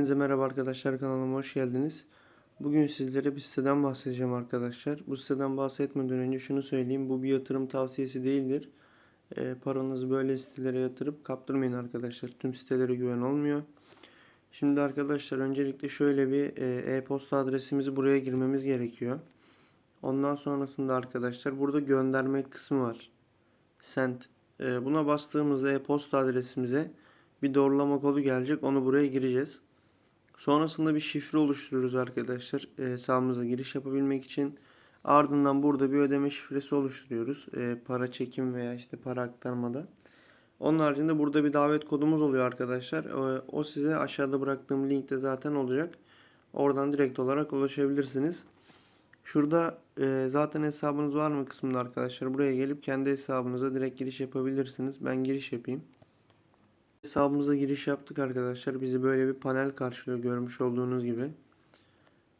Hepinize merhaba arkadaşlar kanalıma hoş geldiniz. Bugün sizlere bir siteden bahsedeceğim arkadaşlar. Bu siteden bahsetmeden önce şunu söyleyeyim. Bu bir yatırım tavsiyesi değildir. E, paranızı böyle sitelere yatırıp kaptırmayın arkadaşlar. Tüm sitelere güven olmuyor. Şimdi arkadaşlar öncelikle şöyle bir e, e-posta adresimizi buraya girmemiz gerekiyor. Ondan sonrasında arkadaşlar burada gönderme kısmı var. Send. E, buna bastığımızda e-posta adresimize bir doğrulama kodu gelecek. Onu buraya gireceğiz. Sonrasında bir şifre oluşturuyoruz arkadaşlar. E, hesabımıza giriş yapabilmek için. Ardından burada bir ödeme şifresi oluşturuyoruz. E, para çekim veya işte para aktarmada. Onun haricinde burada bir davet kodumuz oluyor arkadaşlar. E, o size aşağıda bıraktığım linkte zaten olacak. Oradan direkt olarak ulaşabilirsiniz. Şurada e, zaten hesabınız var mı kısmında arkadaşlar. Buraya gelip kendi hesabınıza direkt giriş yapabilirsiniz. Ben giriş yapayım. Hesabımıza giriş yaptık arkadaşlar. Bizi böyle bir panel karşılıyor görmüş olduğunuz gibi.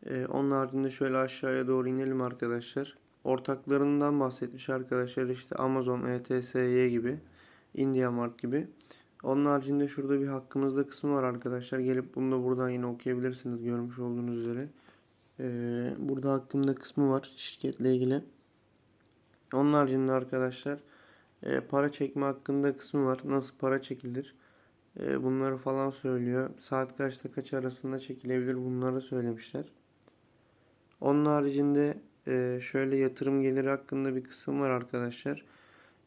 Ee, onun haricinde şöyle aşağıya doğru inelim arkadaşlar. Ortaklarından bahsetmiş arkadaşlar işte Amazon, ETSY gibi, Indiamart gibi. Onun haricinde şurada bir hakkımızda kısmı var arkadaşlar. Gelip bunu da buradan yine okuyabilirsiniz görmüş olduğunuz üzere. Ee, burada hakkında kısmı var şirketle ilgili. Onun haricinde arkadaşlar e, para çekme hakkında kısmı var. Nasıl para çekilir? E, bunları falan söylüyor. Saat kaçta kaç arasında çekilebilir bunları söylemişler. Onun haricinde e, şöyle yatırım geliri hakkında bir kısım var arkadaşlar.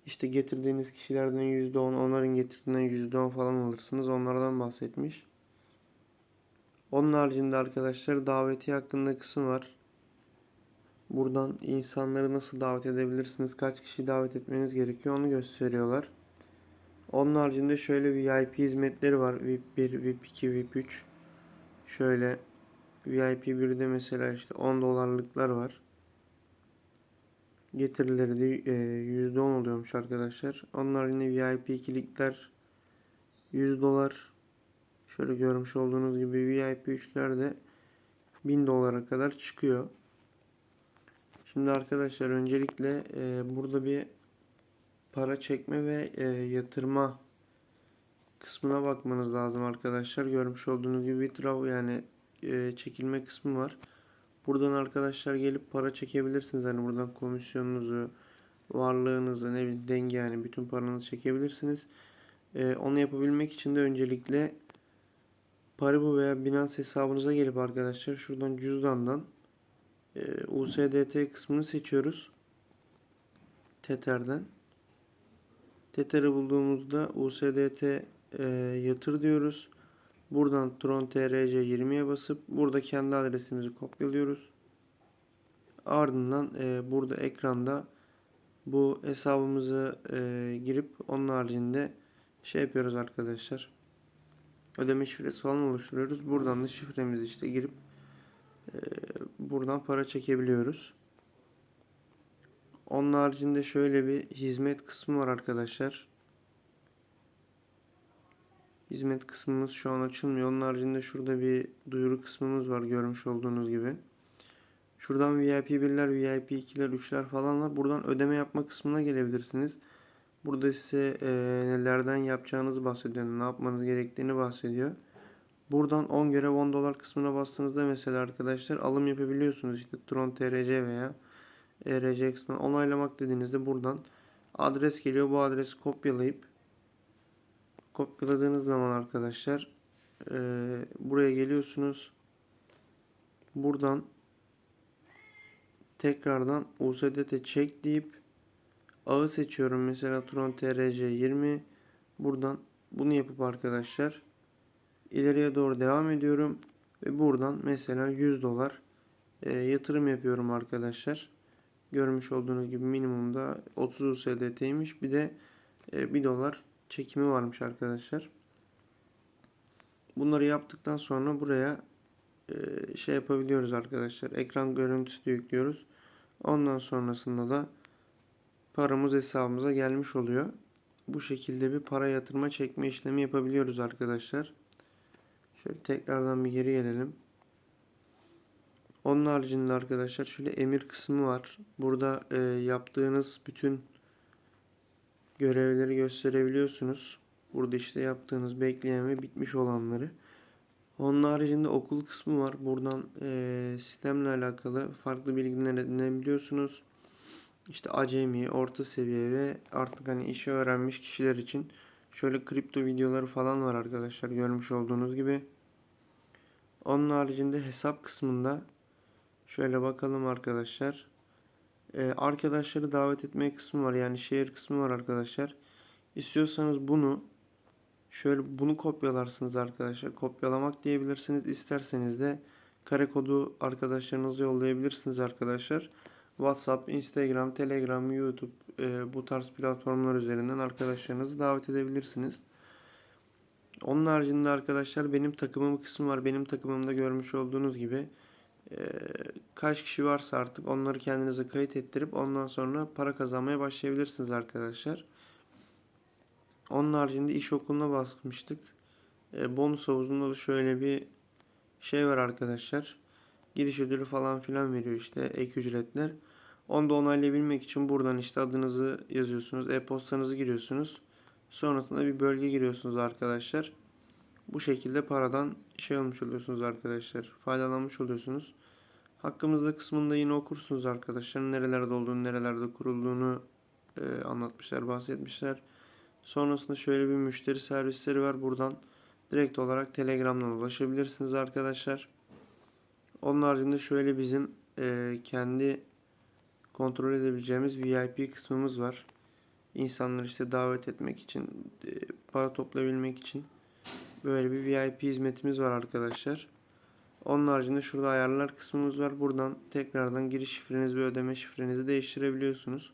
İşte getirdiğiniz kişilerden %10, onların getirdiğinden %10 falan alırsınız. Onlardan bahsetmiş. Onun haricinde arkadaşlar daveti hakkında kısım var. Buradan insanları nasıl davet edebilirsiniz, kaç kişi davet etmeniz gerekiyor onu gösteriyorlar. Onun haricinde şöyle VIP hizmetleri var. VIP 1, VIP 2, VIP 3. Şöyle VIP 1'de mesela işte 10 dolarlıklar var. Getirileri de %10 oluyormuş arkadaşlar. Onun haricinde VIP 2'likler 100 dolar. Şöyle görmüş olduğunuz gibi VIP 3'ler de 1000 dolara kadar çıkıyor. Şimdi arkadaşlar öncelikle e, burada bir para çekme ve e, yatırma kısmına bakmanız lazım arkadaşlar. Görmüş olduğunuz gibi withdraw yani e, çekilme kısmı var. Buradan arkadaşlar gelip para çekebilirsiniz. Hani buradan komisyonunuzu, varlığınızı, ne bileyim denge yani bütün paranızı çekebilirsiniz. E, onu yapabilmek için de öncelikle Paribu veya Binance hesabınıza gelip arkadaşlar şuradan cüzdandan e, USDT kısmını seçiyoruz. Tether'den. Tether'ı bulduğumuzda USDT e, yatır diyoruz. Buradan Tron TRC 20'ye basıp burada kendi adresimizi kopyalıyoruz. Ardından e, burada ekranda bu hesabımızı e, girip onun haricinde şey yapıyoruz arkadaşlar. Ödeme şifresi falan oluşturuyoruz. Buradan da şifremizi işte girip e, buradan para çekebiliyoruz. Onun haricinde şöyle bir hizmet kısmı var arkadaşlar. Hizmet kısmımız şu an açılmıyor. Onun haricinde şurada bir duyuru kısmımız var görmüş olduğunuz gibi. Şuradan VIP 1'ler, VIP 2'ler, 3'ler falan var. Buradan ödeme yapma kısmına gelebilirsiniz. Burada size e, nelerden yapacağınızı bahsediyor. Ne yapmanız gerektiğini bahsediyor. Buradan 10 görev 10 dolar kısmına bastığınızda mesela arkadaşlar alım yapabiliyorsunuz. İşte Tron TRC veya ERC onaylamak dediğinizde buradan adres geliyor. Bu adresi kopyalayıp kopyaladığınız zaman arkadaşlar e, buraya geliyorsunuz. Buradan tekrardan USDT çek deyip ağı seçiyorum. Mesela Tron TRC 20 buradan bunu yapıp arkadaşlar ileriye doğru devam ediyorum ve buradan mesela 100 dolar e, yatırım yapıyorum arkadaşlar. Görmüş olduğunuz gibi minimumda 30 USDT'ymiş. Bir de e, 1 dolar çekimi varmış arkadaşlar. Bunları yaptıktan sonra buraya e, şey yapabiliyoruz arkadaşlar. Ekran görüntüsü de yüklüyoruz. Ondan sonrasında da paramız hesabımıza gelmiş oluyor. Bu şekilde bir para yatırma çekme işlemi yapabiliyoruz arkadaşlar. Şöyle tekrardan bir geri gelelim. Onun haricinde arkadaşlar şöyle emir kısmı var. Burada e, yaptığınız bütün görevleri gösterebiliyorsunuz. Burada işte yaptığınız bekleyen ve bitmiş olanları. Onun haricinde okul kısmı var. Buradan eee, sistemle alakalı farklı bilgiler edinebiliyorsunuz. İşte acemi, orta seviye ve artık hani işi öğrenmiş kişiler için şöyle kripto videoları falan var arkadaşlar görmüş olduğunuz gibi. Onun haricinde hesap kısmında şöyle bakalım arkadaşlar. Ee, arkadaşları davet etme kısmı var yani şehir kısmı var arkadaşlar. İstiyorsanız bunu şöyle bunu kopyalarsınız arkadaşlar. Kopyalamak diyebilirsiniz. İsterseniz de kare kodu arkadaşlarınıza yollayabilirsiniz arkadaşlar. WhatsApp, Instagram, Telegram, YouTube e, bu tarz platformlar üzerinden arkadaşlarınızı davet edebilirsiniz. Onun haricinde arkadaşlar benim takımım kısmı var. Benim takımımda görmüş olduğunuz gibi e, kaç kişi varsa artık onları kendinize kayıt ettirip ondan sonra para kazanmaya başlayabilirsiniz arkadaşlar. Onun haricinde iş okuluna basmıştık. E, bonus havuzunda da şöyle bir şey var arkadaşlar. Giriş ödülü falan filan veriyor işte ek ücretler. Onu da onaylayabilmek için buradan işte adınızı yazıyorsunuz. E-postanızı giriyorsunuz. Sonrasında bir bölge giriyorsunuz arkadaşlar. Bu şekilde paradan şey olmuş oluyorsunuz arkadaşlar. Faydalanmış oluyorsunuz. Hakkımızda kısmında yine okursunuz arkadaşlar. Nerelerde olduğunu, nerelerde kurulduğunu e, anlatmışlar, bahsetmişler. Sonrasında şöyle bir müşteri servisleri var. Buradan direkt olarak Telegram'dan ulaşabilirsiniz arkadaşlar. Onun haricinde şöyle bizim e, kendi kontrol edebileceğimiz VIP kısmımız var. İnsanları işte davet etmek için, e, para toplayabilmek için böyle bir VIP hizmetimiz var arkadaşlar. Onun haricinde şurada ayarlar kısmımız var. Buradan tekrardan giriş şifrenizi ve ödeme şifrenizi değiştirebiliyorsunuz.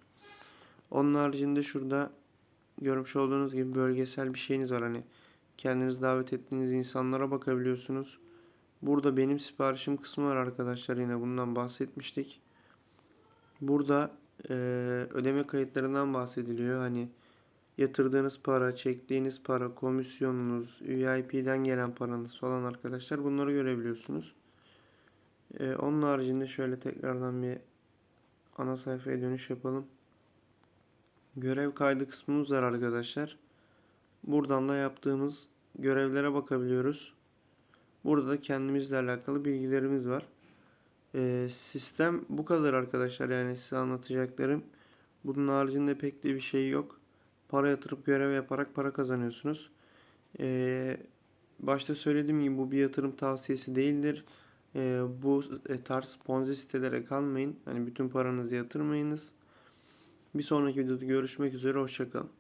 Onun haricinde şurada görmüş olduğunuz gibi bölgesel bir şeyiniz var. Hani kendiniz davet ettiğiniz insanlara bakabiliyorsunuz. Burada benim siparişim kısmı var arkadaşlar. Yine bundan bahsetmiştik. Burada e, ödeme kayıtlarından bahsediliyor. Hani yatırdığınız para, çektiğiniz para, komisyonunuz, VIP'den gelen paranız falan arkadaşlar bunları görebiliyorsunuz. E, onun haricinde şöyle tekrardan bir ana sayfaya dönüş yapalım. Görev kaydı kısmımız var arkadaşlar. Buradan da yaptığımız görevlere bakabiliyoruz. Burada da kendimizle alakalı bilgilerimiz var. Ee, sistem bu kadar arkadaşlar yani size anlatacaklarım. Bunun haricinde pek de bir şey yok. Para yatırıp görev yaparak para kazanıyorsunuz. Ee, başta söylediğim gibi bu bir yatırım tavsiyesi değildir. Ee, bu tarz ponzi sitelere kalmayın. Hani bütün paranızı yatırmayınız. Bir sonraki videoda görüşmek üzere. Hoşçakalın.